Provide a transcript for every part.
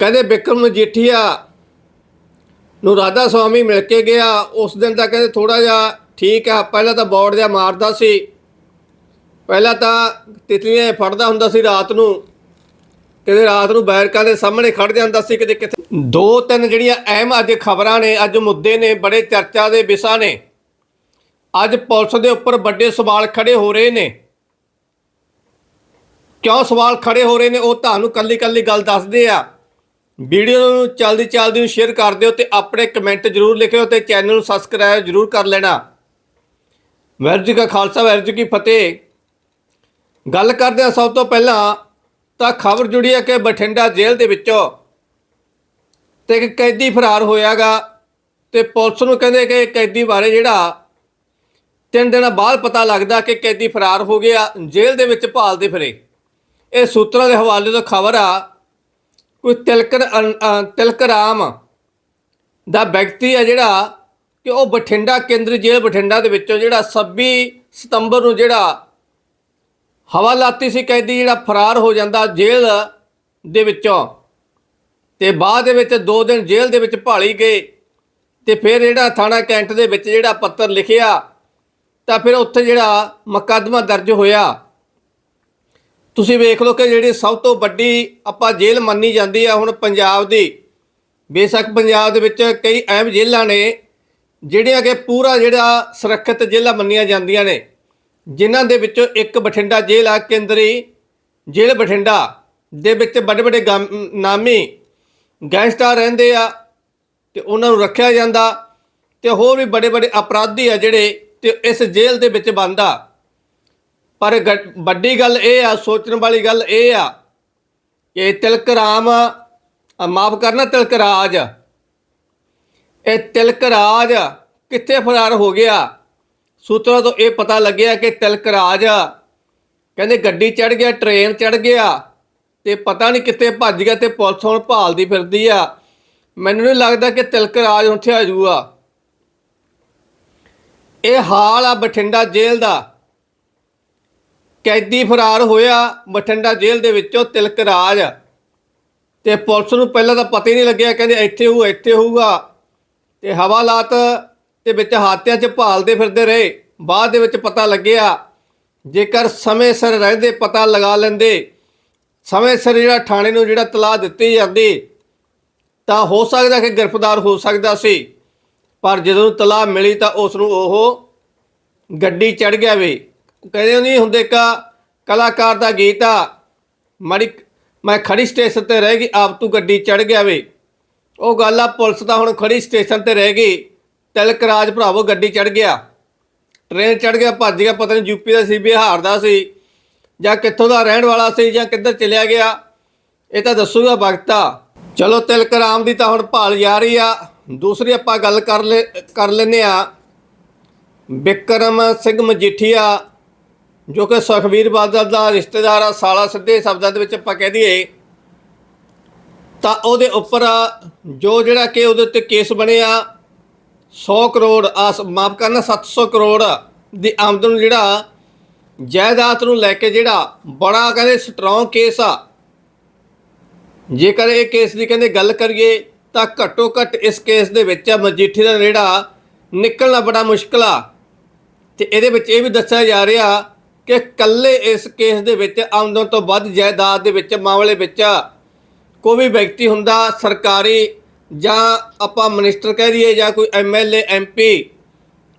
ਕਹਿੰਦੇ ਬਿਕਰਮ ਮਜੀਠੀਆ ਨੂੰ ਰਾਧਾ ਸਵਾਮੀ ਮਿਲ ਕੇ ਗਿਆ, ਉਸ ਦਿਨ ਤਾਂ ਕਹਿੰਦੇ ਥੋੜਾ ਜਿਹਾ ਠੀਕ ਆ, ਪਹਿਲਾਂ ਤਾਂ ਬੌੜ ਜਿਹਾ ਮਾਰਦਾ ਸੀ। ਪਹਿਲਾਂ ਤਾਂ ਤਿਤਲੀਆਂ ਫੜਦਾ ਹੁੰਦਾ ਸੀ ਰਾਤ ਨੂੰ। ਕਿਤੇ ਰਾਤ ਨੂੰ ਬੈਰਕਾਂ ਦੇ ਸਾਹਮਣੇ ਖੜ ਜਾਂਦਾ ਸੀ, ਕਿਤੇ ਕਿਤੇ ਦੋ ਤਿੰਨ ਜਿਹੜੀਆਂ ਅਹਿਮ ਅੱਜ ਖਬਰਾਂ ਨੇ, ਅੱਜ ਮੁੱਦੇ ਨੇ, ਬੜੇ ਚਰਚਾ ਦੇ ਵਿਸ਼ਾ ਨੇ। ਅੱਜ ਪੁਲਿਸ ਦੇ ਉੱਪਰ ਵੱਡੇ ਸਵਾਲ ਖੜੇ ਹੋ ਰਹੇ ਨੇ। ਕਿਉਂ ਸਵਾਲ ਖੜੇ ਹੋ ਰਹੇ ਨੇ, ਉਹ ਤੁਹਾਨੂੰ ਕੱਲੀ ਕੱਲੀ ਗੱਲ ਦੱਸਦੇ ਆ। ਵੀਡੀਓ ਨੂੰ ਚਲਦੀ ਚਲਦੀ ਨੂੰ ਸ਼ੇਅਰ ਕਰ ਦਿਓ ਤੇ ਆਪਣੇ ਕਮੈਂਟ ਜ਼ਰੂਰ ਲਿਖਿਓ ਤੇ ਚੈਨਲ ਨੂੰ ਸਬਸਕ੍ਰਾਈਬ ਜ਼ਰੂਰ ਕਰ ਲੈਣਾ। ਵਾਹਿਗੁਰੂ ਜੀ ਕਾ ਖਾਲਸਾ, ਵਾਹਿਗੁਰੂ ਜੀ ਕੀ ਫਤਿਹ। ਗੱਲ ਕਰਦੇ ਆ ਸਭ ਤੋਂ ਪਹਿਲਾਂ ਤਾਂ ਖਬਰ ਜੁੜੀ ਹੈ ਕਿ ਬਠਿੰਡਾ ਜੇਲ੍ਹ ਦੇ ਵਿੱਚੋਂ ਤੇ ਇੱਕ ਕੈਦੀ ਫਰਾਰ ਹੋਇਆਗਾ ਤੇ ਪੁਲਿਸ ਨੂੰ ਕਹਿੰਦੇ ਕਿ ਕੈਦੀ ਬਾਰੇ ਜਿਹੜਾ ਤਿੰਨ ਦਿਨਾਂ ਬਾਅਦ ਪਤਾ ਲੱਗਦਾ ਕਿ ਕੈਦੀ ਫਰਾਰ ਹੋ ਗਿਆ, ਜੇਲ੍ਹ ਦੇ ਵਿੱਚ ਭਾਲਦੇ ਫਿਰੇ। ਇਹ ਸੂਤਰਾਂ ਦੇ ਹਵਾਲੇ ਤੋਂ ਖਬਰ ਆ ਕੋਈ ਤਿਲਕਰ ਤਿਲਕਰਾਮ ਦਾ ਵਿਅਕਤੀ ਆ ਜਿਹੜਾ ਕਿ ਉਹ ਬਠਿੰਡਾ ਕੇਂਦਰੀ ਜੇਲ੍ਹ ਬਠਿੰਡਾ ਦੇ ਵਿੱਚੋਂ ਜਿਹੜਾ 26 ਸਤੰਬਰ ਨੂੰ ਜਿਹੜਾ ਹਵਾਲਾਤੀ ਸੀ, ਕੈਦੀ ਜਿਹੜਾ ਫਰਾਰ ਹੋ ਜਾਂਦਾ ਜੇਲ੍ਹ ਦੇ ਵਿੱਚੋਂ ਤੇ ਬਾਅਦ ਦੇ ਵਿੱਚ 2 ਦਿਨ ਜੇਲ੍ਹ ਦੇ ਵਿੱਚ ਭਾਲੀ ਗਏ ਤੇ ਫਿਰ ਜਿਹੜਾ ਥਾਣਾ ਕੈਂਟ ਦੇ ਵਿੱਚ ਜਿਹੜਾ ਪੱਤਰ ਲਿਖਿਆ ਤਾਂ ਫਿਰ ਉੱਥੇ ਜਿਹੜਾ ਮੁਕੱਦਮਾ ਦਰਜ ਹੋਇਆ। ਤੁਸੀਂ ਵੇਖ ਲਓ ਕਿ ਜਿਹੜੀ ਸਭ ਤੋਂ ਵੱਡੀ ਆਪਾਂ ਜੇਲ੍ਹ ਮੰਨੀ ਜਾਂਦੀ ਆ ਹੁਣ ਪੰਜਾਬ ਦੀ। ਬੇਸ਼ੱਕ ਪੰਜਾਬ ਦੇ ਵਿੱਚ ਕਈ ਅਹਿਮ ਜੇਲ੍ਹਾਂ ਨੇ, ਜਿਹੜੀਆਂ ਕਿ ਪੂਰਾ ਜਿਹੜਾ ਸੁਰੱਖਿਅਤ ਜੇਲ੍ਹਾਂ ਮੰਨੀਆਂ ਜਾਂਦੀਆਂ ਨੇ। ਜਿਨ੍ਹਾਂ ਦੇ ਵਿੱਚੋਂ ਇੱਕ ਬਠਿੰਡਾ ਜੇਲ੍ਹ ਆ, ਕੇਂਦਰੀ ਜੇਲ੍ਹ ਬਠਿੰਡਾ ਦੇ ਵਿੱਚ ਵੱਡੇ ਵੱਡੇ ਗਮ- ਨਾਮੀ ਗੈਂਗਸਟਰ ਰਹਿੰਦੇ ਆ ਤੇ ਉਹਨਾਂ ਨੂੰ ਰੱਖਿਆ ਜਾਂਦਾ ਤੇ ਹੋਰ ਵੀ ਬੜੇ ਬੜੇ ਅਪਰਾਧੀ ਆ ਜਿਹੜੇ ਤੇ ਇਸ ਜੇਲ੍ਹ ਦੇ ਵਿੱਚ ਬੰਦ ਪਰ ਗ- ਵੱਡੀ ਗੱਲ ਇਹ ਆ, ਸੋਚਣ ਵਾਲੀ ਗੱਲ ਇਹ ਆ ਕਿ ਤਿਲਕ ਰਾਮ ਮਾਫ ਕਰਨਾ ਤਿਲਕ ਰਾਜ। ਇਹ ਤਿਲਕ ਰਾਜ ਕਿੱਥੇ ਫਰਾਰ ਹੋ ਗਿਆ? ਸੂਤਰਾਂ ਤੋਂ ਇਹ ਪਤਾ ਲੱਗਿਆ ਕਿ ਤਿਲਕ ਰਾਜ ਕਹਿੰਦੇ ਗੱਡੀ ਚੜ ਗਿਆ, ਟ੍ਰੇਨ ਚੜ ਗਿਆ ਤੇ ਪਤਾ ਨਹੀਂ ਕਿੱਥੇ ਭੱਜ ਗਿਆ ਤੇ ਪੁਲਿਸ ਹੁਣ ਭਾਲਦੀ ਫਿਰਦੀ ਆ। ਮੈਨੂੰ ਨਹੀਂ ਲੱਗਦਾ ਕਿ ਤਿਲਕ ਰਾਜ ਉੱਥੇ ਆ ਜੂਗਾ ਇਹ ਹਾਲ ਆ ਬਠਿੰਡਾ ਜੇਲ੍ਹ ਦਾ। ਕੈਦੀ ਫਰਾਰ ਹੋਇਆ ਬਠਿੰਡਾ ਜੇਲ੍ਹ ਦੇ ਵਿੱਚੋਂ ਤਿਲਕ ਰਾਜ। ਤੇ ਪੁਲਿਸ ਨੂੰ ਪਹਿਲਾਂ ਤਾਂ ਪਤਾ ਹੀ ਨਹੀਂ ਲੱਗਿਆ, ਕਹਿੰਦੇ ਇੱਥੇ ਹੋਊ, ਇੱਥੇ ਹੋਊਗਾ। ਤੇ ਹਵਾਲਾਤ ਦੇ ਵਿੱਚ ਹਾਤਿਆਂ 'ਚ ਭਾਲਦੇ ਫਿਰਦੇ ਰਹੇ। ਬਾਅਦ ਦੇ ਵਿੱਚ ਪਤਾ ਲੱਗਿਆ, ਜੇਕਰ ਸਮੇਂ ਸਿਰ ਰਹਿੰਦੇ ਪਤਾ ਲਗਾ ਲੈਂਦੇ, ਸਮੇਂ ਸਿਰ ਜਿਹੜਾ ਥਾਣੇ ਨੂੰ ਜਿਹੜਾ ਤਲਾਹ ਦਿੱਤੀ ਜਾਂਦੀ, ਤਾਂ ਹੋ ਸਕਦਾ ਕਿ ਗ੍ਰਿਫਤਾਰ ਹੋ ਸਕਦਾ ਸੀ। ਪਰ ਜਦੋਂ ਤਲਾਹ ਮਿਲੀ ਤਾਂ ਉਸ ਨੂੰ ਉਹ ਗੱਡੀ ਚੜ ਗਿਆ ਵੇ। ਕਹਿੰਦੇ ਨਹੀਂ ਹੁੰਦੇ ਕਾ ਕਲਾਕਾਰ ਦਾ ਗੀਤ ਆ, ਮੜੀ ਮੈਂ ਖੜੀ ਸਟੇਸ਼ਨ ਤੇ ਰਹਿ ਗਈ, ਆਪ ਤੂੰ ਗੱਡੀ ਚੜ ਗਿਆ ਵੇ। ਉਹ ਗੱਲ ਆ, ਪੁਲਿਸ ਤਾਂ ਹੁਣ ਖੜੀ ਸਟੇਸ਼ਨ ਤੇ ਰਹਿ ਗਈ, ਤਿਲਕ ਰਾਜ ਭਰਾਵੋ ਗੱਡੀ ਚੜ ਗਿਆ। ਟ੍ਰੇਨ ਚੜ ਗਿਆ, ਭੱਜ ਗਿਆ, ਪਤਾ ਨਹੀਂ ਯੂਪੀ ਦਾ ਸੀ, ਬਿਹਾਰ ਦਾ ਸੀ, ਜਾਂ ਕਿੱਥੋਂ ਦਾ ਰਹਿਣ ਵਾਲਾ ਸੀ, ਜਾਂ ਕਿੱਧਰ ਚਲਿਆ ਗਿਆ, ਇਹ ਤਾਂ ਦੱਸੂਗਾ ਵਕਤਾ ਚਲੋ ਤਿਲਕ ਰਾਮ ਦੀ ਤਾਂ ਹੁਣ ਭਾਲ ਜਾ ਰਹੀ ਆ। ਦੂਸਰੀ ਆਪਾਂ ਗੱਲ ਕਰ ਲੈ, ਕਰ ਲੈਨੇ ਆ। ਬਿਕਰਮ ਸਿੰਘ ਮਜੀਠੀਆ ਜੋ ਕਿ ਸੁਖਬੀਰ ਬਾਦਲ ਦਾ ਰਿਸ਼ਤੇਦਾਰ ਆ, ਸਾਲਾ ਸਿੱਧੇ ਸ਼ਬਦਾਂ ਦੇ ਵਿੱਚ ਆਪਾਂ ਕਹਿ ਦਈਏ, ਤਾਂ ਉਹਦੇ ਉੱਪਰ ਜੋ ਜਿਹੜਾ ਕਿ ਉਹਦੇ ਉੱਤੇ ਕੇਸ ਬਣਿਆ 100 ਕਰੋੜ, ਆਸ ਮਾਫ ਕਰਨਾ 700 ਕਰੋੜ ਦੀ ਆਮਦਨ ਜਿਹੜਾ, ਜਾਇਦਾਦ ਨੂੰ ਲੈ ਕੇ ਜਿਹੜਾ ਬੜਾ ਕਹਿੰਦੇ ਸਟਰੋਂਗ ਕੇਸ ਆ। ਜੇਕਰ ਇਹ ਕੇਸ ਦੀ ਕਹਿੰਦੇ ਗੱਲ ਕਰੀਏ, ਤਾਂ ਘੱਟੋ ਘੱਟ ਇਸ ਕੇਸ ਦੇ ਵਿੱਚ ਮਜੀਠੀ ਦਾ ਜਿਹੜਾ ਨਿਕਲਣਾ ਬੜਾ ਮੁਸ਼ਕਲ ਆ। ਤੇ ਇਹਦੇ ਵਿੱਚ ਇਹ ਵੀ ਦੱਸਿਆ ਜਾ ਰਿਹਾ ਕਿ ਕੱਲੇ ਇਸ ਕੇਸ ਦੇ ਵਿੱਚ ਆਮਦਨ ਤੋਂ ਵੱਧ ਜਾਇਦਾਦ ਦੇ ਵਿੱਚ ਮਾਮਲੇ ਵਿੱਚ ਕੋਈ ਵੀ ਵਿਅਕਤੀ ਹੁੰਦਾ ਸਰਕਾਰੀ ਜਾਂ ਆਪਾਂ ਮਿਨਿਸਟਰ ਕਹਿ ਦਈਏ ਜਾਂ ਕੋਈ ਐਮਐਲਏ ਐਮਪੀ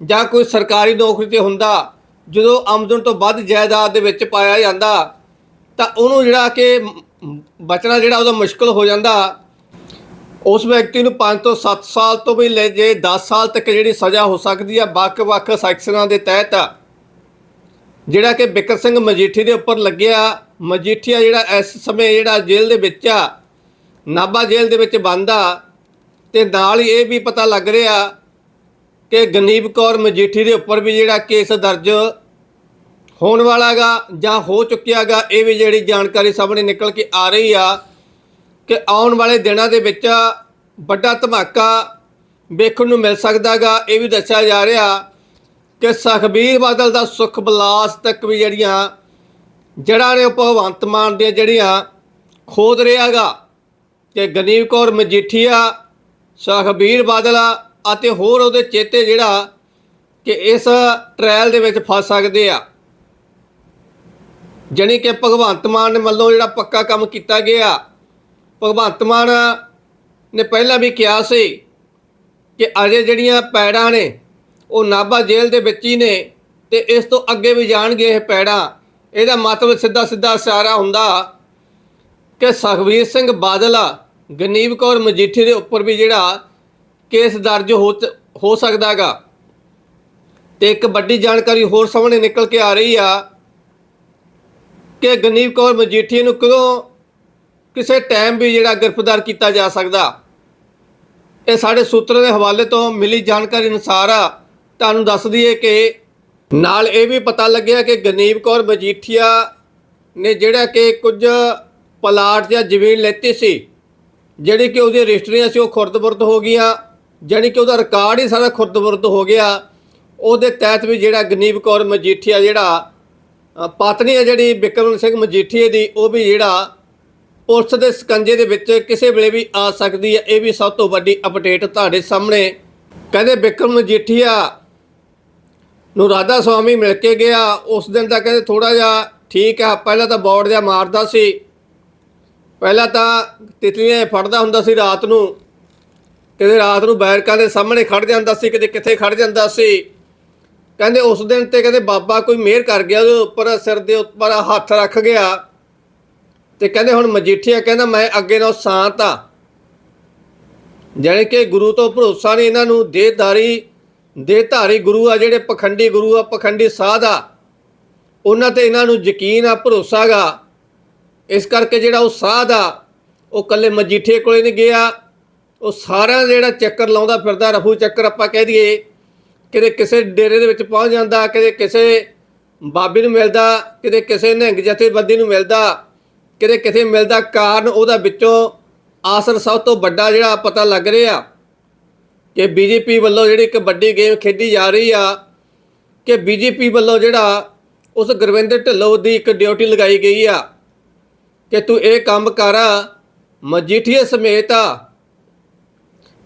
ਜਾਂ ਕੋਈ ਸਰਕਾਰੀ ਨੌਕਰੀ ਤੇ ਹੁੰਦਾ, ਜਦੋਂ ਆਮਦਨ ਤੋਂ ਵੱਧ ਜਾਇਦਾਦ ਦੇ ਵਿੱਚ ਪਾਇਆ ਜਾਂਦਾ, ਤਾਂ ਉਹਨੂੰ ਜਿਹੜਾ ਕਿ ਬਚਣਾ ਜਿਹੜਾ ਉਹਦਾ ਮੁਸ਼ਕਲ ਹੋ ਜਾਂਦਾ, ਉਸ ਵਿਅਕਤੀ ਨੂੰ 5 ਤੋਂ 7 ਸਾਲ ਤੋਂ ਵੀ ਲੈ ਜੇ 10 ਸਾਲ ਤੱਕ ਜਿਹੜੀ ਸਜ਼ਾ ਹੋ ਸਕਦੀ ਹੈ ਵੱਖ-ਵੱਖ ਸੈਕਸ਼ਨਾਂ ਦੇ ਤਹਿਤ। ਜਿਹੜਾ ਕਿ ਬਿਕਰ ਸਿੰਘ ਮਜੀਠੀ ਦੇ ਉੱਪਰ ਲੱਗਿਆ। ਮਜੀਠੀਆ ਜਿਹੜਾ ਇਸ ਸਮੇਂ ਜਿਹੜਾ ਜੇਲ੍ਹ ਦੇ ਵਿੱਚ ਆ, ਨਾਭਾ ਜੇਲ੍ਹ ਦੇ ਵਿੱਚ ਬੰਦ ਆ ਤੇ ਨਾਲ ਹੀ ਇਹ ਵੀ ਪਤਾ ਲੱਗ ਰਿਹਾ ਕਿ ਗਨੀਬ ਕੌਰ ਮਜੀਠੀ ਦੇ ਉੱਪਰ ਵੀ ਜਿਹੜਾ ਕੇਸ ਦਰਜ ਹੋਣ ਵਾਲਾਗਾ ਜਾਂ ਹੋ ਚੁੱਕਿਆਗਾ, ਇਹ ਵੀ ਜਿਹੜੀ ਜਾਣਕਾਰੀ ਸਾਹਮਣੇ ਨਿਕਲ ਕੇ ਆ ਰਹੀ ਆ ਕਿ ਆਉਣ ਵਾਲੇ ਦਿਨਾਂ ਦੇ ਵਿੱਚ ਵੱਡਾ ਧਮਾਕਾ ਵੇਖਣ ਨੂੰ ਮਿਲ ਸਕਦਾਗਾ, ਇਹ ਵੀ ਦੱਸਿਆ ਜਾ ਰਿਹਾ ਕਿ ਸੁਖਬੀਰ ਬਾਦਲ ਦਾ ਸੁਖ ਬਲਾਸ ਤੱਕ ਵੀ ਜਿਹੜੀਆਂ ਜੜਾਂ ਨੇ ਉਹ ਭਗਵੰਤ ਮਾਨ ਦੀਆਂ ਜਿਹੜੀਆਂ ਖੋਦ ਰਿਹਾਗਾ ਕਿ ਗਨੀਵ ਕੌਰ ਮਜੀਠੀਆ, ਸੁਖਬੀਰ ਬਾਦਲ ਅਤੇ ਹੋਰ ਉਹਦੇ ਚੇਤੇ ਜਿਹੜਾ ਕਿ ਇਸ ਟ੍ਰਾਇਲ ਦੇ ਵਿੱਚ ਫਸ ਸਕਦੇ ਆ। ਜਾਣੀ ਕਿ ਭਗਵੰਤ ਮਾਨ ਨੇ ਵੱਲੋਂ ਜਿਹੜਾ ਪੱਕਾ ਕੰਮ ਕੀਤਾ ਗਿਆ, ਭਗਵੰਤ ਮਾਨ ਨੇ ਪਹਿਲਾਂ ਵੀ ਕਿਹਾ ਸੀ ਕਿ ਅਜੇ ਜਿਹੜੀਆਂ ਪੈੜਾਂ ਨੇ ਉਹ ਨਾਭਾ ਜੇਲ੍ਹ ਦੇ ਵਿੱਚ ਹੀ ਨੇ ਤੇ ਇਸ ਤੋਂ ਅੱਗੇ ਵੀ ਜਾਣਗੇ ਇਹ ਪੈੜਾਂ। ਇਹਦਾ ਮਤਲਬ ਸਿੱਧਾ ਸਿੱਧਾ ਇਸ਼ਾਰਾ ਹੁੰਦਾ ਕਿ ਸੁਖਬੀਰ ਸਿੰਘ ਬਾਦਲ, ਗਨੀਵ ਕੌਰ ਮਜੀਠੀ ਦੇ ਉੱਪਰ ਵੀ ਜਿਹੜਾ ਕੇਸ ਦਰਜ ਹੋ ਚ- ਹੋ ਸਕਦਾਗਾ ਤੇ ਇੱਕ ਵੱਡੀ ਜਾਣਕਾਰੀ ਹੋਰ ਸਾਹਮਣੇ ਨਿਕਲ ਕੇ ਆ ਰਹੀ ਆ ਕਿ ਗਨੀਵ ਕੌਰ ਮਜੀਠੀ ਨੂੰ ਕਦੋਂ ਕਿਸੇ ਟਾਈਮ ਵੀ ਜਿਹੜਾ ਗ੍ਰਿਫਤਾਰ ਕੀਤਾ ਜਾ ਸਕਦਾ। ਇਹ ਸਾਡੇ ਸੂਤਰਾਂ ਦੇ ਹਵਾਲੇ ਤੋਂ ਮਿਲੀ ਜਾਣਕਾਰੀ ਅਨੁਸਾਰ ਆ ਤੁਹਾਨੂੰ ਦੱਸ ਦਈਏ ਕਿ ਨਾਲ ਇਹ ਵੀ ਪਤਾ ਲੱਗਿਆ ਕਿ ਗਨੀਵ ਕੌਰ ਮਜੀਠੀਆ ਨੇ ਜਿਹੜਾ ਕਿ ਕੁਝ ਪਲਾਟ ਜਾਂ ਜ਼ਮੀਨ ਲੈਤੀ ਸੀ, ਜਿਹੜੀ ਕਿ ਉਹਦੀਆਂ ਰਜਿਸਟਰੀਆਂ ਸੀ, ਉਹ ਖੁਰਦਬੁਰਦ ਹੋ ਗਈਆਂ, ਜਾਣੀ ਕਿ ਉਹਦਾ ਰਿਕਾਰਡ ਹੀ ਸਾਰਾ ਖੁਰਦਬੁਰਦ ਹੋ ਗਿਆ। ਉਹਦੇ ਤਹਿਤ ਵੀ ਜਿਹੜਾ ਗਨੀਵ ਕੌਰ ਮਜੀਠੀਆ ਜਿਹੜਾ ਪਤਨੀ ਹੈ ਜਿਹੜੀ ਬਿਕਰਮ ਸਿੰਘ ਮਜੀਠੀਏ ਦੀ, ਉਹ ਵੀ ਜਿਹੜਾ ਪੁਲਿਸ ਦੇ ਸਕੰਜੇ ਦੇ ਵਿੱਚ ਕਿਸੇ ਵੇਲੇ ਵੀ ਆ ਸਕਦੀ ਹੈ, ਇਹ ਵੀ ਸਭ ਤੋਂ ਵੱਡੀ ਅਪਡੇਟ ਤੁਹਾਡੇ ਸਾਹਮਣੇ। ਕਹਿੰਦੇ ਬਿਕਰਮ ਮਜੀਠੀਆ ਨੂੰ ਰਾਧਾ ਸਵਾਮੀ ਮਿਲ ਕੇ ਗਿਆ, ਉਸ ਦਿਨ ਤਾਂ ਕਹਿੰਦੇ ਥੋੜਾ ਜਿਹਾ ਠੀਕ ਆ, ਪਹਿਲਾਂ ਤਾਂ ਬੌੜ ਜਿਹਾ ਮਾਰਦਾ ਸੀ। ਪਹਿਲਾਂ ਤਾਂ ਤਿਤਲੀਆਂ ਫੜਦਾ ਹੁੰਦਾ ਸੀ ਰਾਤ ਨੂੰ। ਕਿਤੇ ਰਾਤ ਨੂੰ ਬੈਰਕਾਂ ਦੇ ਸਾਹਮਣੇ ਖੜ ਜਾਂਦਾ ਸੀ, ਕਿਤੇ ਕਿੱਥੇ ਖੜ ਜਾਂਦਾ ਸੀ। ਕਹਿੰਦੇ ਉਸ ਦਿਨ ਤੇ ਕਹਿੰਦੇ ਬਾਬਾ ਕੋਈ ਮਿਹਰ ਕਰ ਗਿਆ, ਉਹਦੇ ਉੱਪਰ ਸਿਰ ਦੇ ਉੱਪਰ ਹੱਥ ਰੱਖ ਗਿਆ। ਤੇ ਕਹਿੰਦੇ ਹੁਣ ਮਜੀਠੀਆ ਕਹਿੰਦਾ, ਮੈਂ ਅੱਗੇ ਨਾਲ ਸ਼ਾਂਤ ਆ। ਜਾਣੀ ਕਿ ਗੁਰੂ ਤੋਂ ਭਰੋਸਾ ਨਹੀਂ, ਇਹਨਾਂ ਨੂੰ ਦੇ ਧਾਰੀ ਗੁਰੂ ਆ, ਜਿਹੜੇ ਪਖੰਡੀ ਗੁਰੂ ਆ, ਪਖੰਡੀ ਸਾਧ ਆ, ਉਹਨਾਂ ਤੇ ਇਹਨਾਂ ਨੂੰ ਯਕੀਨ ਆ, ਭਰੋਸਾ ਗਾ। ਇਸ ਕਰਕੇ ਜਿਹੜਾ ਉਹ ਸਾਧ ਆ, ਉਹ ਕੱਲੇ ਮਜੀਠੇ ਕੋਲੇ ਨਹੀਂ ਗਿਆ। ਉਹ ਸਾਰਾ ਜਿਹੜਾ ਚੱਕਰ ਲਾਉਂਦਾ ਫਿਰਦਾ, ਰਫੂ ਚੱਕਰ ਆਪਾਂ ਕਹਿ ਦਈਏ, ਕਿਤੇ ਕਿਸੇ ਡੇਰੇ ਦੇ ਵਿੱਚ ਪਹੁੰਚ ਜਾਂਦਾ, ਕਿਤੇ ਕਿਸੇ ਬਾਬੇ ਨੂੰ ਮਿਲਦਾ, ਕਿਤੇ ਕਿਸੇ ਨਿਹੰਗ ਜਥੇਬੰਦੀ ਨੂੰ ਮਿਲਦਾ, ਕਿਤੇ ਕਿਸੇ ਮਿਲਦਾ ਕਾਰਨ ਉਹਦਾ ਵਿੱਚੋਂ ਆਸਰ ਸਭ ਤੋਂ ਵੱਡਾ ਜਿਹੜਾ ਪਤਾ ਲੱਗ ਰਿਹਾ। ਕਿ ਬੀਜੇਪੀ ਵੱਲੋਂ ਜਿਹੜੀ ਇੱਕ ਵੱਡੀ ਗੇਮ ਖੇਡੀ ਜਾ ਰਹੀ ਆ, ਕਿ ਬੀਜੇਪੀ ਵੱਲੋਂ ਜਿਹੜਾ ਉਸ ਗੁਰਵਿੰਦਰ ਢਿੱਲੋਂ ਦੀ ਇੱਕ ਡਿਊਟੀ ਲਗਾਈ ਗਈ ਆ, ਕਿ ਤੂੰ ਇਹ ਕੰਮ ਕਰ ਮਜੀਠੀਏ ਸਮੇਤ ਆ,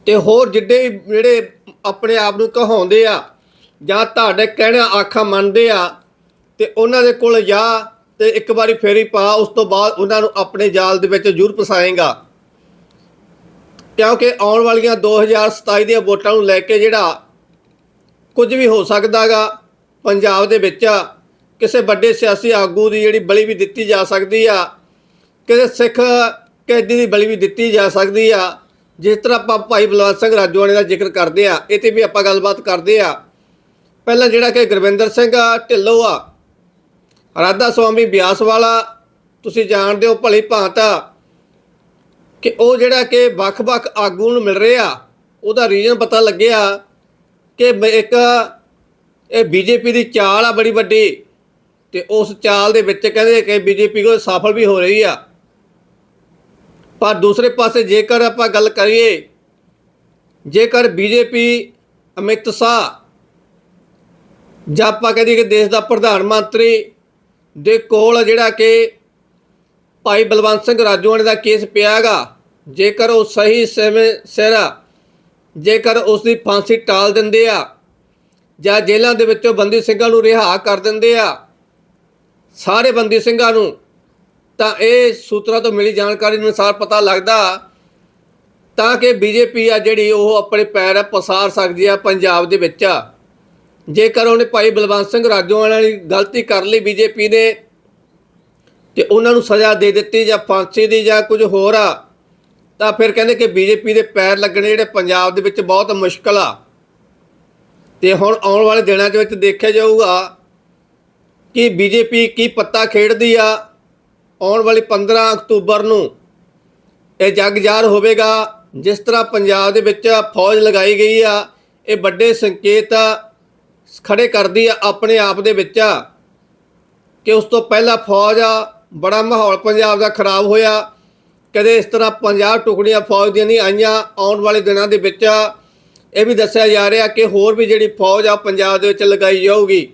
ਤੇ ਹੋਰ ਜਿੱਡੇ ਵੀ ਜਿਹੜੇ ਆਪਣੇ ਆਪ ਨੂੰ ਕਹਾਉਂਦੇ ਆ, ਜਾਂ ਤੁਹਾਡੇ ਕਹਿਣਾ ਆਖਾਂ ਮੰਨਦੇ ਆ, ਤੇ ਉਹਨਾਂ ਦੇ ਕੋਲ ਜਾ, ਤੇ ਇੱਕ ਵਾਰੀ ਫੇਰੀ ਪਾ, ਉਸ ਤੋਂ ਬਾਅਦ ਉਹਨਾਂ ਨੂੰ ਆਪਣੇ ਜਾਲ ਦੇ ਵਿੱਚ ਜ਼ਰੂਰ ਫਸਾਏਗਾ। ਕਿਉਂਕਿ ਆਉਣ ਵਾਲੀਆਂ 2027 ਦੀਆਂ ਵੋਟਾਂ ਨੂੰ ਲੈ ਕੇ ਜਿਹੜਾ ਕੁਝ ਵੀ ਹੋ ਸਕਦਾਗਾ ਪੰਜਾਬ ਦੇ ਵਿੱਚ ਕਿਸੇ ਵੱਡੇ ਸਿਆਸੀ ਆਗੂ ਦੀ ਜਿਹੜੀ ਬਲੀ ਵੀ ਦਿੱਤੀ ਜਾ ਸਕਦੀ ਆ, ਕਿਸੇ ਸਿੱਖ ਕੈਦੀ ਦੀ ਬਲੀ ਵੀ ਦਿੱਤੀ ਜਾ ਸਕਦੀ ਆ, ਜਿਸ ਤਰ੍ਹਾਂ ਆਪਾਂ ਭਾਈ ਬਲਵੰਤ ਸਿੰਘ ਰਾਜੋਆਣੇ ਦਾ ਜ਼ਿਕਰ ਕਰਦੇ ਆ, ਇਹ ਤੇ ਵੀ ਆਪਾਂ ਗੱਲਬਾਤ ਕਰਦੇ ਆ। ਪਹਿਲਾਂ ਜਿਹੜਾ ਕਿ ਗੁਰਵਿੰਦਰ ਸਿੰਘ ਢਿੱਲੋਂ ਆ, ਰਾਧਾ ਸੁਆਮੀ ਬਿਆਸ ਵਾਲਾ, ਤੁਸੀਂ ਜਾਣਦੇ ਹੋ ਭਲੀ ਭਾਂਤ ਕਿ ਉਹ ਜਿਹੜਾ ਕਿ ਵੱਖ-ਵੱਖ ਆਗੂ ਨੂੰ ਮਿਲ ਰਿਹਾ, ਉਹਦਾ ਰੀਜ਼ਨ ਪਤਾ ਲੱਗਿਆ ਕਿ ਇੱਕ ਇਹ ਬੀਜੇਪੀ ਦੀ ਚਾਲ ਆ ਬੜੀ ਵੱਡੀ ਤੇ ਉਸ ਚਾਲ ਦੇ ਵਿੱਚ ਕਹਿੰਦੇ ਕਿ ਬੀਜੇਪੀ ਕੋਲ ਸਫਲ ਵੀ ਹੋ ਰਹੀ ਆ। ਪਰ ਦੂਸਰੇ ਪਾਸੇ ਜੇਕਰ ਆਪਾਂ ਗੱਲ ਕਰੀਏ, ਜੇਕਰ ਬੀਜੇਪੀ ਅਮਿਤ ਸ਼ਾਹ ਜਾਂ ਆਪਾਂ ਕਹਦੇ ਕਿ ਦੇਸ਼ ਦਾ ਪ੍ਰਧਾਨ ਮੰਤਰੀ ਦੇ ਕੋਲ ਜਿਹੜਾ ਕਿ ਭਾਈ ਬਲਵੰਤ ਸਿੰਘ ਰਾਜੋਆਣੇ ਦਾ ਕੇਸ ਪਿਆ ਪਿਆਗਾ ਜੇਕਰ ਉਹ ਸਹੀ ਸਮੇਂ ਸਿਰ ਜੇਕਰ ਉਸ ਦੀ ਫਾਂਸੀ ਟਾਲ ਦਿੰਦੇ ਆ, ਜਾਂ ਜੇਲ੍ਹਾਂ ਦੇ ਵਿੱਚੋਂ ਬੰਦੀ ਸਿੰਘਾਂ ਨੂੰ ਰਿਹਾ ਕਰ ਦਿੰਦੇ ਆ, ਸਾਰੇ ਬੰਦੀ ਸਿੰਘਾਂ ਨੂੰ, ਤਾਂ ਇਹ ਸੂਤਰਾਂ ਤੋਂ ਮਿਲੀ ਜਾਣਕਾਰੀ ਅਨੁਸਾਰ ਪਤਾ ਲੱਗਦਾ ਤਾਂ ਕਿ ਬੀਜੇਪੀ ਆ ਜਿਹੜੀ ਉਹ ਆਪਣੇ ਪੈਰ ਪਸਾਰ ਸਕਦੀ ਆ ਪੰਜਾਬ ਦੇ ਵਿੱਚ ਜੇਕਰ ਉਹਨੇ ਭਾਈ ਬਲਵੰਤ ਸਿੰਘ ਰਾਜੋਆਣਾ ਵਾਲੀ ਗਲਤੀ ਕਰ ਲਈ ਬੀਜੇਪੀ ਨੇ, ਤੇ ਉਹਨਾਂ ਨੂੰ ਸਜ਼ਾ ਦੇ ਦਿੱਤੀ ਜਾਂ ਫਾਂਸੀ ਦੀ ਜਾਂ ਕੁਝ ਹੋਰ ਆ ਤਾਂ ਫਿਰ ਕਹਿੰਦੇ ਕਿ ਬੀਜੇਪੀ ਦੇ ਪੈਰ ਲੱਗਣੇ ਜਿਹੜੇ ਪੰਜਾਬ ਦੇ ਵਿੱਚ ਬਹੁਤ ਮੁਸ਼ਕਲ ਆ। ਤੇ ਹੁਣ ਆਉਣ ਵਾਲੇ ਦਿਨਾਂ ਦੇ ਵਿੱਚ ਦੇਖਿਆ ਜਾਊਗਾ ਕਿ ਬੀਜੇਪੀ ਕੀ ਪੱਤਾ ਖੇਡਦੀ ਆ। ਆਉਣ ਵਾਲੀ 15 ਅਕਤੂਬਰ ਨੂੰ ਇਹ ਜੱਗ ਜ਼ਾਹਰ ਹੋਵੇਗਾ, ਜਿਸ ਤਰ੍ਹਾਂ ਪੰਜਾਬ ਦੇ ਵਿੱਚ ਫੌਜ ਲਗਾਈ ਗਈ ਆ। ਇਹ ਵੱਡੇ ਸੰਕੇਤ ਖੜੇ ਕਰਦੀ ਆ ਆਪਣੇ ਆਪ ਦੇ ਵਿੱਚ ਕਿ ਉਸ ਤੋਂ ਪਹਿਲਾਂ ਫੌਜ ਆ, ਬੜਾ ਮਾਹੌਲ ਪੰਜਾਬ ਦਾ ਖਰਾਬ ਹੋਇਆ। ਕਦੇ ਇਸ ਤਰ੍ਹਾਂ 50 ਟੁਕੜੀਆਂ ਫੌਜ ਦੀਆਂ ਨਹੀਂ ਆਈਆਂ, ਆਉਣ ਵਾਲੇ ਦਿਨਾਂ ਦੇ ਵਿੱਚ ਇਹ ਵੀ ਦੱਸਿਆ ਜਾ ਰਿਹਾ ਕਿ ਹੋਰ ਵੀ ਜਿਹੜੀ ਫੌਜ ਆ, ਪੰਜਾਬ ਦੇ ਵਿੱਚ ਲਗਾਈ ਜਾਊਗੀ।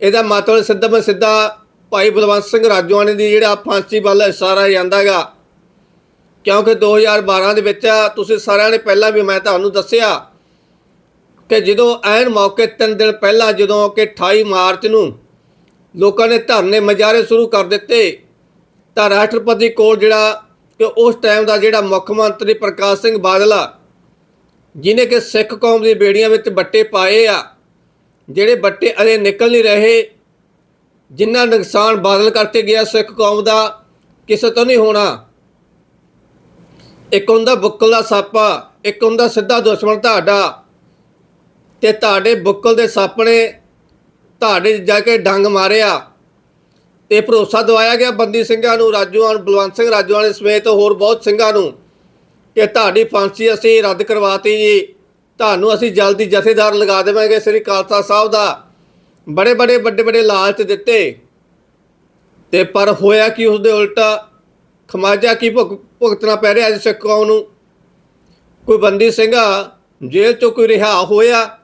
ਇਹਦਾ ਮਤਲਬ ਸਿੱਧਾ ਮ ਸਿੱਧਾ ਭਾਈ ਬਲਵੰਤ ਸਿੰਘ ਰਾਜੋਆਣੇ ਦੀ ਜਿਹੜਾ ਫਾਂਸੀ ਵੱਲ ਇਸ਼ਾਰਾ ਜਾਂਦਾਗਾ ਕਿਉਂਕਿ 2012 ਦੇ ਵਿੱਚ ਤੁਸੀਂ ਸਾਰਿਆਂ ਨੇ ਪਹਿਲਾਂ ਵੀ ਮੈਂ ਤੁਹਾਨੂੰ ਦੱਸਿਆ ਕਿ ਜਦੋਂ ਐਨ ਮੌਕੇ ਤਿੰਨ ਦਿਨ ਪਹਿਲਾਂ ਜਦੋਂ ਕਿ 28 ਮਾਰਚ ਨੂੰ ਲੋਕਾਂ ਨੇ ਧਰਨੇ ਮਜਾਰੇ ਸ਼ੁਰੂ ਕਰ ਦਿੱਤੇ ਤਾਂ ਰਾਸ਼ਟਰਪਤੀ ਕੋਲ ਜਿਹੜਾ ਕਿ ਉਸ ਟਾਈਮ ਦਾ ਜਿਹੜਾ ਮੁੱਖ ਮੰਤਰੀ ਪ੍ਰਕਾਸ਼ ਸਿੰਘ ਬਾਦਲ ਆ ਜਿਨੇ ਕਿ ਸਿੱਖ ਕੌਮ ਦੀ ਬੇੜੀਆਂ ਵਿੱਚ ਬੱਟੇ ਪਾਏ ਆ, ਜਿਹੜੇ ਬੱਟੇ ਅਜੇ ਨਿਕਲ ਨਹੀਂ ਰਹੇ, ਜਿੰਨਾ ਨੁਕਸਾਨ ਬਾਦਲ ਕਰਕੇ ਗਿਆ ਸਿੱਖ ਕੌਮ ਦਾ, ਕਿਸੇ ਤੋਂ ਨਹੀਂ ਹੋਣਾ। ਇੱਕ ਹੁੰਦਾ ਬੁੱਕਲ ਦਾ ਸਾਪਾ, ਇੱਕ ਹੁੰਦਾ ਸਿੱਧਾ ਦੁਸ਼ਮਣ ਤੁਹਾਡਾ, ਤੇ ਤੁਹਾਡੇ ਬੁੱਕਲ ਦੇ ਸੱਪ ਨੇ ਤੁਹਾਡੇ ਜਾ ਕੇ ਡੰਗ ਮਾਰਿਆ। ਤੇ ਭਰੋਸਾ ਦਵਾਇਆ ਗਿਆ ਬੰਦੀ ਸਿੰਘਾਂ ਨੂੰ, ਰਾਜੂਆਂ ਬਲਵੰਤ ਸਿੰਘ ਰਾਜੂਆਂ ਨੇ ਸਮੇਤ ਹੋਰ ਬਹੁਤ ਸਿੰਘਾਂ ਨੂੰ ਕਿ ਤੁਹਾਡੀ ਫਾਂਸੀ ਅਸੀਂ ਰੱਦ ਕਰਵਾਤੀ ਜੀ। ਤੁਹਾਨੂੰ ਅਸੀਂ ਜਲਦੀ ਜਥੇਦਾਰ ਲਗਾ ਦੇਵਾਂਗੇ, ਸ੍ਰੀ ਖਾਲਸਾ ਸਾਹਿਬ ਦਾ। ਬੜੇ ਬੜੇ, ਵੱਡੇ ਵੱਡੇ ਲਾਲਚ ਦਿੱਤੇ। ਤੇ ਪਰ ਹੋਇਆ ਕਿ ਉਸ ਦੇ ਉਲਟਾ? ਖਮਾਜਾ ਕੀ ਭੁਗ- ਭੁਗਤਣਾ ਪੈ ਰਿਹਾ ਅੱਜ ਸਿੱਖ ਕੌਮ ਨੂੰ? ਕੋਈ ਬੰਦੀ ਸਿੰਘਾ ਜੇਲ੍ਹ ਚੋਂ ਕੋਈ ਰਿਹਾ ਹੋਇਆ?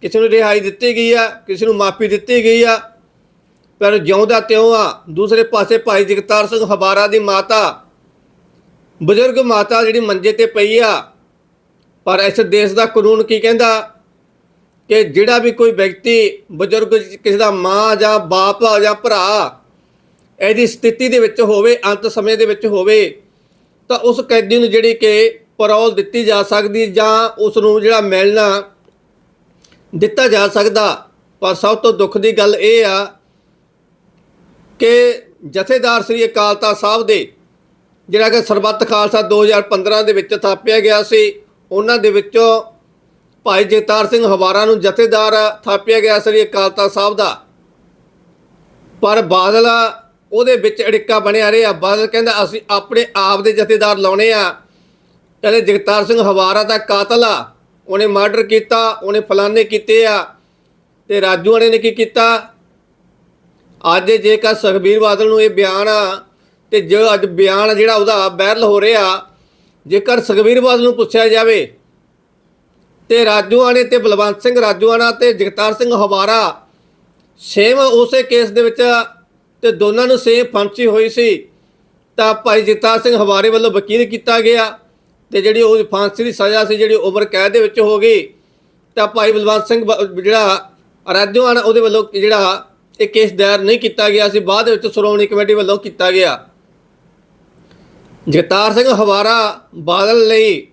ਕਿਸੇ ਨੂੰ ਰਿਹਾਈ ਦਿੱਤੀ ਗਈ ਆ, ਕਿਸੇ ਨੂੰ ਮਾਫੀ ਦਿੱਤੀ ਗਈ ਆ? ਪਰ ਜਿਉਂਦਾ ਤਿਉਂ ਆ, ਦੂਸਰੇ ਪਾਸੇ ਭਾਈ ਜਗਤਾਰ ਸਿੰਘ ਹਬਾਰਾ ਦੀ ਮਾਤਾ, ਬਜ਼ੁਰਗ ਮਾਤਾ ਜਿਹੜੀ ਮੰਜੇ ਤੇ ਪਈ ਆ, ਪਰ ਇਸ ਦੇਸ਼ ਦਾ ਕਾਨੂੰਨ ਕੀ ਕਹਿੰਦਾ? ਕਿ ਜਿਹੜਾ ਵੀ ਕੋਈ ਵਿਅਕਤੀ ਬਜ਼ੁਰਗ ਕਿਸੇ ਦਾ ਮਾਂ ਜਾਂ ਬਾਪ ਜਾਂ ਭਰਾ ਇਹਦੀ ਸਥਿਤੀ ਦੇ ਵਿੱਚ ਹੋਵੇ, ਅੰਤ ਸਮੇਂ ਦੇ ਵਿੱਚ ਹੋਵੇ, ਤਾਂ ਉਸ ਕੈਦੀ ਨੂੰ ਜਿਹੜੀ ਕਿ ਪਰੌਲ ਦਿੱਤੀ ਜਾ ਸਕਦੀ ਜਾਂ ਉਸ ਨੂੰ ਜਿਹੜਾ ਮਿਲਣਾ ਦਿੱਤਾ ਜਾ ਸਕਦਾ। ਪਰ ਸਭ ਤੋਂ ਦੁੱਖ ਦੀ ਗੱਲ ਇਹ ਆ ਕਿ ਜਥੇਦਾਰ ਸ੍ਰੀ ਅਕਾਲ ਤਖਤ ਸਾਹਿਬ ਦੇ ਜਿਹੜਾ ਕਿ ਸਰਬੱਤ ਖਾਲਸਾ 2015 ਦੇ ਵਿੱਚ ਥਾਪਿਆ ਗਿਆ ਸੀ, ਉਹਨਾਂ ਦੇ ਵਿੱਚੋਂ ਭਾਈ ਜਗਤਾਰ ਸਿੰਘ ਹਵਾਰਾ ਨੂੰ ਜਥੇਦਾਰ ਥਾਪਿਆ ਗਿਆ ਸ੍ਰੀ ਅਕਾਲ ਤਖਤ ਸਾਹਿਬ ਦਾ। ਪਰ ਬਾਦਲ ਉਹਦੇ ਵਿੱਚ ਅੜਿੱਕਾ ਬਣਿਆ ਰਿਹਾ। ਬਾਦਲ ਕਹਿੰਦਾ, ਅਸੀਂ ਆਪਣੇ ਆਪ ਦੇ ਜਥੇਦਾਰ ਲਾਉਣੇ ਆ। ਕਹਿੰਦੇ, ਜਗਤਾਰ ਸਿੰਘ ਹਵਾਰਾ ਦਾ ਕਾਤਲ ਆ। ਉਹਨੇ ਮਰਡਰ ਕੀਤਾ, ਉਹਨੇ ਫਲਾਣੇ ਕੀਤੇ ਆ ਤੇ ਰਾਜੂ ਵਾਲੇ ਨੇ ਕੀ ਕੀਤਾ? ਅੱਜ ਜੇਕਰ ਸੁਖਬੀਰ ਬਾਦਲ ਨੂੰ ਇਹ ਬਿਆਨ ਆ, ਤੇ ਜੋ ਅੱਜ ਬਿਆਨ ਜਿਹੜਾ ਉਹਦਾ ਵਾਇਰਲ ਹੋ ਰਿਹਾ, ਜੇਕਰ ਸੁਖਬੀਰ ਬਾਦਲ ਨੂੰ ਪੁੱਛਿਆ ਜਾਵੇ, ਤੇ ਰਾਜੂਆਣੇ ਤੇ ਬਲਵੰਤ ਸਿੰਘ ਰਾਜੂਆਣਾ ਤੇ ਜਗਤਾਰ ਸਿੰਘ ਹਵਾਰਾ ਸੇਮ ਉਸੇ ਕੇਸ ਦੇ ਵਿੱਚ ਤੇ ਦੋਨਾਂ ਨੂੰ ਸੇਮ ਫਾਂਸੀ ਹੋਈ ਸੀ, ਤਾਂ ਭਾਈ ਜਗਤਾਰ ਸਿੰਘ ਹਵਾਰੇ ਵੱਲੋਂ ਵਕੀਲ ਕੀਤਾ ਗਿਆ, ਤੇ ਜਿਹੜੀ ਉਹ ਫਾਂਸੀ ਦੀ ਸਜ਼ਾ ਸੀ, ਜਿਹੜੀ ਉਮਰ ਕੈਦ ਦੇ ਵਿੱਚ ਹੋ ਗਈ, ਤਾਂ ਭਾਈ ਬਲਵੰਤ ਸਿੰਘ ਬ- ਜਿਹੜਾ ਰਾਜੂਆਣਾ ਉਹਦੇ ਵੱਲੋਂ ਜਿਹੜਾ ਇਹ ਕੇਸ ਦਾਇਰ ਨਹੀਂ ਕੀਤਾ ਗਿਆ ਸੀ। ਬਾਅਦ ਵਿੱਚ ਸ਼੍ਰੋਮਣੀ ਕਮੇਟੀ ਵੱਲੋਂ ਕੀਤਾ ਗਿਆ। ਜਗਤਾਰ ਸਿੰਘ ਹਵਾਰਾ ਬਾਦਲ ਲਈ,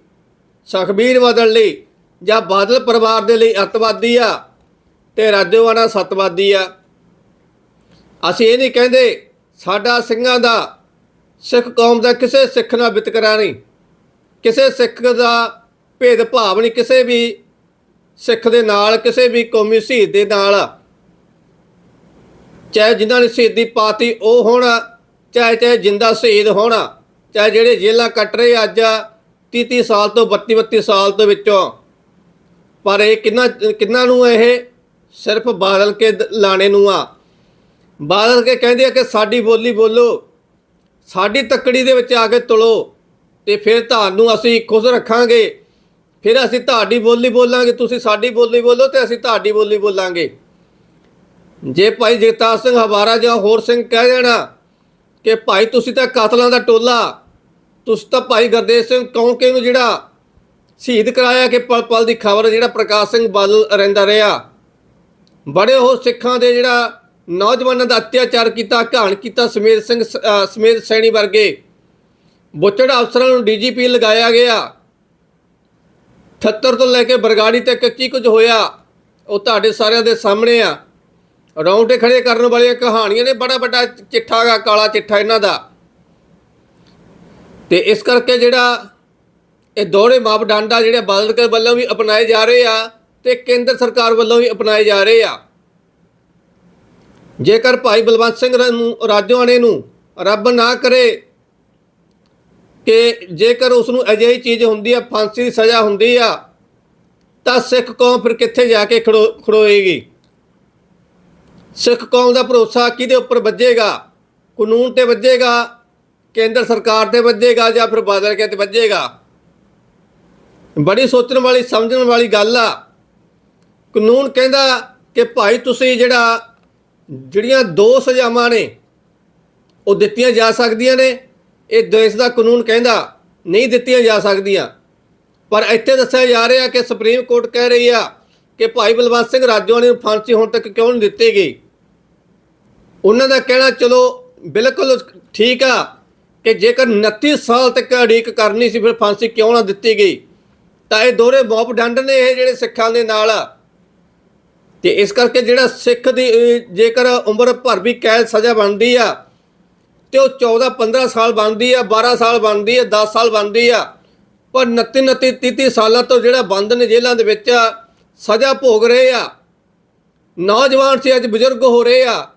ਸੁਖਬੀਰ ਬਾਦਲ ਲਈ ਜਾਂ ਬਾਦਲ ਪਰਿਵਾਰ ਦੇ ਲਈ ਅੱਤਵਾਦੀ ਆ ਤੇ ਰਾਜੋਵਾਨਾ ਸਤਵਾਦੀ ਆ। ਅਸੀਂ ਇਹ ਨਹੀਂ ਕਹਿੰਦੇ ਸਾਡਾ ਸਿੰਘਾਂ ਦਾ ਸਿੱਖ ਕੌਮ ਦਾ ਕਿਸੇ ਸਿੱਖ ਨਾਲ ਵਿਤਕਰਾ ਨਹੀਂ, ਕਿਸੇ ਸਿੱਖ ਦਾ ਭੇਦ ਭਾਵ ਨਹੀਂ, ਕਿਸੇ ਵੀ ਸਿੱਖ ਦੇ ਨਾਲ, ਕਿਸੇ ਵੀ ਕੌਮੀ ਸ਼ਹੀਦ ਦੇ ਨਾਲ। ਚਾਹੇ ਜਿਨ੍ਹਾਂ ਨੇ ਸ਼ਹੀਦੀ ਪਾਤੀ, ਉਹ ਹੋਣ, ਚਾਹੇ ਚਾਹੇ ਜਿੰਦਾ ਸ਼ਹੀਦ ਹੋਣ, ਚਾਹੇ ਜਿਹੜੇ ਜੇਲਾਂ ਕੱਟ ਰਹੇ ਅੱਜ 30 30 ਸਾਲ ਤੋਂ 32 32 ਸਾਲ ਤੋਂ ਵਿੱਚੋਂ। ਪਰ ਇਹ ਕਿੰਨਾ ਕਿੰਨਾ ਨੂੰ ਇਹ ਸਿਰਫ ਬਾਦਲ ਕੇ ਦ- ਲਾਣੇ ਨੂੰ ਆ। ਬਾਦਲ ਕੇ ਕਹਿੰਦੇ ਆ ਕਿ ਸਾਡੀ ਬੋਲੀ ਬੋਲੋ, ਸਾਡੀ ਤੱਕੜੀ ਦੇ ਵਿੱਚ ਆ ਕੇ ਤੁਲੋ ਤੇ ਫਿਰ ਤੁਹਾਨੂੰ ਅਸੀਂ ਖੁਸ਼ ਰੱਖਾਂਗੇ। ਫਿਰ ਅਸੀਂ ਤੁਹਾਡੀ ਬੋਲੀ ਬੋਲਾਂਗੇ, ਤੁਸੀਂ ਸਾਡੀ ਬੋਲੀ ਬੋਲੋ ਤੇ ਅਸੀਂ ਤੁਹਾਡੀ ਬੋਲੀ ਬੋਲਾਂਗੇ। ਜੇ ਭਾਈ ਜਗਤਾਰ ਸਿੰਘ ਹਵਾਰਾ ਜਾਂ ਹੋਰ ਸਿੰਘ ਕਹਿ ਦੇਣਾ ਕਿ ਭਾਈ ਤੁਸੀਂ ਤਾਂ ਕਾਤਲਾਂ ਦਾ ਟੋਲਾ, ਤੁਸੀਂ ਤਾਂ ਭਾਈ ਗੁਰਦੇਵ ਸਿੰਘ ਕੌਂਕੇ ਨੂੰ ਜਿਹੜਾ ਸ਼ਹੀਦ ਕਰਾਇਆ ਕਿ ਪਲ ਪਲ ਦੀ ਖਬਰ ਜਿਹੜਾ ਪ੍ਰਕਾਸ਼ ਸਿੰਘ ਬਾਦਲ ਰਹਿੰਦਾ ਰਿਹਾ। ਬੜੇ ਉਹ ਸਿੱਖਾਂ ਦੇ ਜਿਹੜਾ ਨੌਜਵਾਨਾਂ ਦਾ ਅਤਿਆਚਾਰ ਕੀਤਾ, ਘਾਣ ਕੀਤਾ ਸਮੇਤ ਸਿੰਘ ਸ- ਸਮੇਤ ਸੈਣੀ ਵਰਗੇ। ਬੁੱਚੜ ਅਫਸਰਾਂ ਨੂੰ ਡੀਜੀਪੀ ਲਗਾਇਆ ਗਿਆ। 78 ਤੋਂ ਲੈ ਕੇ ਬਰਗਾੜੀ ਤੱਕ ਕੀ ਕੁਝ ਹੋਇਆ, ਉਹ ਤੁਹਾਡੇ ਸਾਰਿਆਂ ਦੇ ਸਾਹਮਣੇ ਆ। ਰੌਂਟੇ ਖੜੇ ਕਰਨ ਵਾਲੀਆਂ ਕਹਾਣੀਆਂ ਨੇ, ਬੜਾ ਵੱਡਾ ਚਿੱਠਾ ਗਾ ਕਾਲਾ ਚਿੱਠਾ ਇਹਨਾਂ ਦਾ। ਤੇ ਇਸ ਕਰਕੇ ਜਿਹੜਾ ਇਹ ਦੋਹਰੇ ਮਾਪਦੰਡ ਆ ਜਿਹੜੇ ਬਾਦਲ ਕੇ ਵੱਲੋਂ ਵੀ ਅਪਣਾਏ ਜਾ ਰਹੇ ਆ ਤੇ ਕੇਂਦਰ ਸਰਕਾਰ ਵੱਲੋਂ ਵੀ ਅਪਣਾਏ ਜਾ ਰਹੇ ਆ। ਜੇਕਰ ਭਾਈ ਬਲਵੰਤ ਸਿੰਘ ਨੂੰ, ਰਾਜੋਆਣੇ ਨੂੰ ਰੱਬ ਨਾ ਕਰੇ ਕਿ ਜੇਕਰ ਉਸ ਨੂੰ ਅਜਿਹੀ ਚੀਜ਼ ਹੁੰਦੀ ਆ, ਫਾਂਸੀ ਦੀ ਸਜ਼ਾ ਹੁੰਦੀ ਆ, ਤਾਂ ਸਿੱਖ ਕੌਮ ਫਿਰ ਕਿੱਥੇ ਜਾ ਕੇ ਖੜੋ, ਖੜੋਏਗੀ? ਸਿੱਖ ਕੌਮ ਦਾ ਭਰੋਸਾ ਕਿਹਦੇ ਉੱਪਰ ਵੱਜੇਗਾ? ਕਾਨੂੰਨ ਤੇ ਵੱਜੇਗਾ? ਕੇਂਦਰ ਸਰਕਾਰ ਤੇ ਵੱਜੇਗਾ ਜਾਂ ਫਿਰ ਬਾਦਲ ਕੇ ਤੇ ਵੱਜੇਗਾ? ਬੜੀ ਸੋਚਣ ਵਾਲੀ, ਸਮਝਣ ਵਾਲੀ ਗੱਲ ਆ। ਕਾਨੂੰਨ ਕਹਿੰਦਾ ਕਿ ਭਾਈ ਤੁਸੀਂ ਜਿਹੜਾ, ਜਿਹੜੀਆਂ ਦੋ ਸਜ਼ਾਵਾਂ ਨੇ, ਉਹ ਦਿੱਤੀਆਂ ਜਾ ਸਕਦੀਆਂ ਨੇ। ਇਹ ਦੇਸ਼ ਦਾ ਕਾਨੂੰਨ ਕਹਿੰਦਾ ਨਹੀਂ ਦਿੱਤੀਆਂ ਜਾ ਸਕਦੀਆਂ। ਪਰ ਇੱਥੇ ਦੱਸਿਆ ਜਾ ਰਿਹਾ ਕਿ ਸੁਪਰੀਮ ਕੋਰਟ ਕਹਿ ਰਹੀ ਆ ਕਿ ਭਾਈ ਬਲਵੰਤ ਸਿੰਘ ਰਾਜੋਆਣੀ ਨੂੰ ਫਾਂਸੀ ਹੁਣ ਤੱਕ ਕਿਉਂ ਨਹੀਂ ਦਿੱਤੀ ਗਈ? ਉਹਨਾਂ ਦਾ ਕਹਿਣਾ, ਚਲੋ, ਬਿਲਕੁਲ ਠੀਕ ਆ ਕਿ ਜੇਕਰ 29 ਸਾਲ ਤੱਕ ਅੜੀਕ ਕਰਨੀ ਸੀ, ਫਿਰ ਫਾਂਸੀ ਕਿਉਂ ਨਾ ਦਿੱਤੀ ਗਈ? ਤਾਂ ਇਹ ਦੋਹਰੇ ਮੌਪ ਡੰਡ ਨੇ ਇਹ ਜਿਹੜੇ ਸਿੱਖਾਂ ਦੇ ਨਾਲ ਆ। ਤੇ ਇਸ ਕਰਕੇ ਜਿਹੜਾ ਸਿੱਖ ਦੀ ਜੇਕਰ ਉਮਰ ਭਰ ਵੀ ਕੈਦ ਸਜ਼ਾ ਬਣਦੀ ਆ, ਤੇ ਉਹ 14 15 ਸਾਲ ਬਣਦੀ ਆ 12 ਸਾਲ ਬਣਦੀ ਆ 10 ਸਾਲ ਬਣਦੀ ਆ, ਪਰ 29 29 30 ਸਾਲਾਂ ਤੋਂ ਜਿਹੜਾ ਬੰਦ ਨੇ ਜੇਲ੍ਹਾਂ ਦੇ ਵਿੱਚ ਸਜ਼ਾ ਭੋਗ ਰਹੇ ਆ। ਨੌਜਵਾਨ ਸੀ, ਅੱਜ ਬਜ਼ੁਰਗ ਹੋ ਰਹੇ ਆ।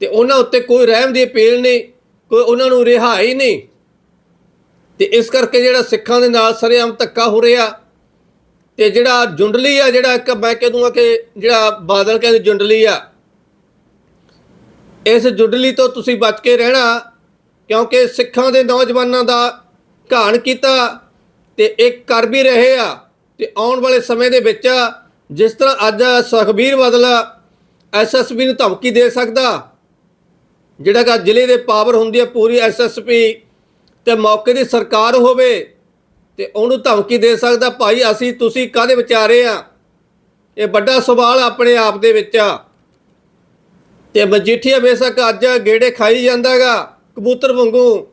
ਤੇ ਉਹਨਾਂ ਉੱਤੇ ਕੋਈ ਰਹਿਮ ਦੀ ਅਪੀਲ ਨਹੀਂ, ਕੋਈ ਉਹਨਾਂ ਨੂੰ ਰਿਹਾਈ ਨਹੀਂ। ਤੇ ਇਸ ਕਰਕੇ ਜਿਹੜਾ ਸਿੱਖਾਂ ਦੇ ਨਾਲ ਸਰੇਆਮ ਧੱਕਾ ਹੋ ਰਿਹਾ, ਤੇ ਜਿਹੜਾ ਜੁੰਡਲੀ ਆ, ਜਿਹੜਾ ਇੱਕ ਮੈਂ ਕਹਿ ਦੂੰਗਾ ਕਿ ਜਿਹੜਾ ਬਾਦਲ ਕਹਿੰਦੇ ਜੁੰਡਲੀ ਆ, ਇਸ ਜੁੰਡਲੀ ਤੋਂ ਤੁਸੀਂ ਬਚ ਕੇ ਰਹਿਣਾ, ਕਿਉਂਕਿ ਸਿੱਖਾਂ ਦੇ ਨੌਜਵਾਨਾਂ ਦਾ ਘਾਣ ਕੀਤਾ ਤੇ ਇਹ ਕਰ ਵੀ ਰਹੇ ਆ। ਤੇ ਆਉਣ ਵਾਲੇ ਸਮੇਂ ਦੇ ਵਿੱਚ ਜਿਸ ਤਰ੍ਹਾਂ ਅੱਜ ਸੁਖਬੀਰ ਬਾਦਲ ਐਸਐਸਪੀ ਨੂੰ ਧਮਕੀ ਦੇ ਸਕਦਾ, ਜਿਹੜਾ ਕਿ ਜ਼ਿਲ੍ਹੇ ਦੇ ਪਾਵਰ ਹੁੰਦੀ ਹੈ ਪੂਰੀ ਐਸਐਸਪੀ ਤੇ ਮੌਕੇ ਦੀ ਸਰਕਾਰ ਹੋਵੇ ਤੇ ਉਹਨੂੰ ਧਮਕੀ ਦੇ ਸਕਦਾ, ਭਾਈ ਅਸੀਂ, ਤੁਸੀਂ ਕਾਹਦੇ ਵਿਚਾਰੇ ਆ? ਇਹ ਵੱਡਾ ਸਵਾਲ ਆਪਣੇ ਆਪ ਦੇ ਵਿੱਚ ਆ। ਤੇ ਮਜੀਠੀਆ ਬੇਸ਼ੱਕ ਅੱਜ ਗੇੜੇ ਖਾਈ ਜਾਂਦਾਗਾ ਕਬੂਤਰ ਵਾਂਗੂ।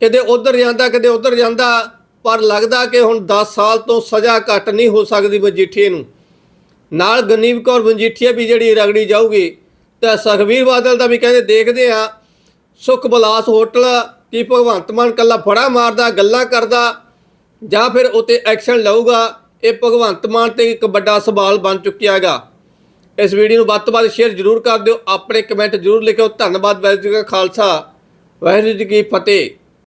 ਕਦੇ ਉਧਰ ਜਾਂਦਾ, ਕਦੇ ਉਧਰ ਜਾਂਦਾ। ਪਰ ਲੱਗਦਾ ਕਿ ਹੁਣ 10 ਸਾਲ ਤੋਂ ਸਜ਼ਾ ਘੱਟ ਨਹੀਂ ਹੋ ਸਕਦੀ ਮਜੀਠੀਏ ਨੂੰ। ਨਾਲ ਗਨੀਵ ਕੌਰ ਮਜੀਠੀਆ ਵੀ ਜਿਹੜੀ ਰਗੜੀ ਜਾਊਗੀ ਤਾਂ ਸੁਖਬੀਰ ਬਾਦਲ ਦਾ ਵੀ ਕਹਿੰਦੇ ਦੇਖਦੇ ਆ, ਸੁਖ ਬਲਾਸ ਹੋਟਲ, ਕੀ ਭਗਵੰਤ ਮਾਨ ਕੱਲਾ ਫੜਾ ਮਾਰਦਾ, ਗੱਲਾਂ ਕਰਦਾ, ਜਾਂ ਫਿਰ ਉਤੇ ਐਕਸ਼ਨ ਲਊਗਾ, ਇਹ ਭਗਵੰਤ ਮਾਨ ਤੇ ਇੱਕ ਵੱਡਾ ਸਵਾਲ ਬਣ ਚੁੱਕਿਆ ਹੈਗਾ। ਇਸ ਵੀਡੀਓ ਨੂੰ ਵੱਧ ਤੋਂ ਵੱਧ ਸ਼ੇਅਰ ਜ਼ਰੂਰ ਕਰ ਦਿਓ, ਆਪਣੇ ਕਮੈਂਟ ਜ਼ਰੂਰ ਲਿਖਿਓ। ਧੰਨਵਾਦ ਵਾਹਿਗੁਰੂ ਜੀ ਕਾ ਖਾਲਸਾ ਵਾਹਿਗੁਰੂ ਜੀ ਕੀ ਫਤਿਹ।